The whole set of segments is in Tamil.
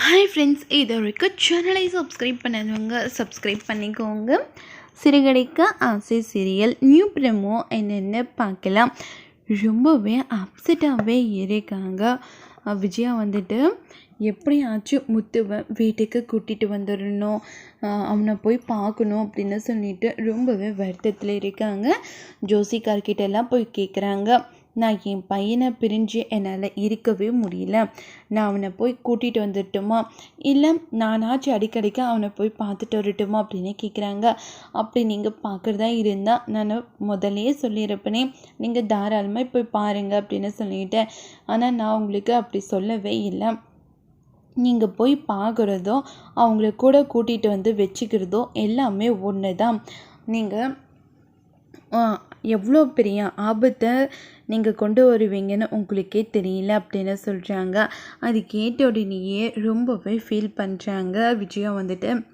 ஹாய் ஃப்ரெண்ட்ஸ் இது வரைக்கும் சேனலை சப்ஸ்கிரைப் பண்ணாதவங்க சப்ஸ்கிரைப் பண்ணிக்கோங்க. சிறுகடைக்க ஆசை சீரியல் நியூ ப்ரெமோ என்னென்ன பார்க்கலாம். ரொம்பவே அப்செட்டாகவே இருக்காங்க. விஜயா வந்துட்டு எப்படியாச்சும் முத்துவை வீட்டுக்கு கூட்டிகிட்டு வந்துடணும். அவனை போய் பார்க்கணும் அப்படின்னு சொல்லிட்டு ரொம்பவே வருத்தத்தில் இருக்காங்க. ஜோசிகார்கிட்ட எல்லாம் போய் கேட்குறாங்க நான் என் பையனை பிரிஞ்சு என்னால் இருக்கவே முடியல. நான் அவனை போய் கூட்டிகிட்டு வந்துட்டுமா? இல்லை நானாச்சும் அடிக்கடிக்கு அவனை போய் பார்த்துட்டு வரட்டுமா அப்படின்னு கேட்குறாங்க அப்படி நீங்கள் பார்க்குறதா இருந்தால் நான் முதல்லையே சொல்லியிருப்பேனே நீங்கள் தாராளமாக போய் பாருங்கள் அப்படின்னு சொல்லிட்டேன். ஆனால் நான் உங்களுக்கு அப்படி சொல்லவே இல்லை. நீங்கள் போய் பார்க்குறதோ அவங்கள கூட கூட்டிகிட்டு வந்து வச்சுக்கிறதோ எல்லாமே ஒன்று தான் நீங்கள் எவ்வளோ பெரிய ஆபத்தை நீங்கள் கொண்டு வருவீங்கன்னு உங்களுக்கே தெரியல அப்படின்னு சொல்கிறாங்க. அது கேட்ட உடனேயே ரொம்பவே ஃபீல் பண்ணுறாங்க விஜயா வந்துட்டு.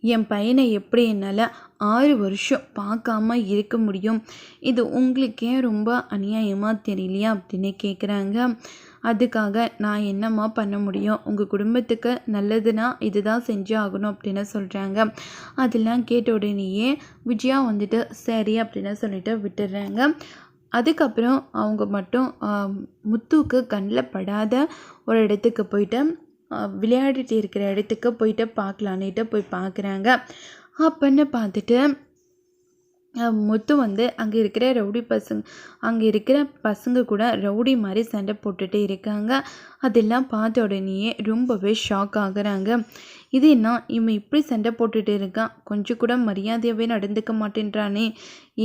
என் பையனை எப்படி என்னால் ஆறு வருஷம் பார்க்காம இருக்க முடியும்? இது உங்களுக்கே ரொம்ப அநியாயமாக தெரியலையா அப்படின்னு கேட்குறாங்க. அதுக்காக நான் என்னம்மா பண்ண முடியும்? உங்கள் குடும்பத்துக்கு நல்லதுன்னா இதுதான் செஞ்சே ஆகணும் அப்படின்னு சொல்கிறாங்க அதெல்லாம் கேட்ட உடனேயே விஜயா வந்துட்டு சரி அப்படின்னு சொல்லிட்டு விட்டுடுறாங்க. அதுக்கப்புறம் அவங்க மட்டும் முத்துவுக்கு கண்ணில் படாத ஒரு இடத்துக்கு போயிட்டு விளையாடிட்டு இருக்கிற இடத்துக்கு போயிட்டு பார்க்கலான்னுட்டு போய் பார்க்குறாங்க. அப்பன்னு பார்த்துட்டு முத்து வந்து அங்கே இருக்கிற ரவுடி பசங்க அங்கே இருக்கிற பசங்க கூட ரவுடி மாதிரி சண்டை போட்டுகிட்டே இருக்காங்க. அதெல்லாம் பார்த்த உடனேயே ரொம்பவே ஷாக் ஆகுறாங்க. இது என்ன? இவன் இப்படி சண்டை போட்டுட்டு இருக்கான். கொஞ்சம் கூட மரியாதையாகவே நடந்துக்க மாட்டேன்றானே.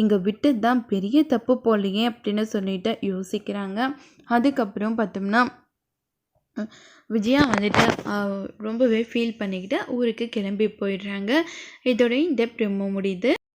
இங்கே விட்டது தான் பெரிய தப்பு போலையே அப்படின்னு சொல்லிட்டு யோசிக்கிறாங்க. அதுக்கப்புறம் பார்த்தோம்னா விஜயா வந்துட்டு ரொம்பவே ஃபீல் பண்ணிக்கிட்டு ஊருக்கு கிளம்பி போயிடுறாங்க. இதோட இந்த ப்ரெமோ முடியுது.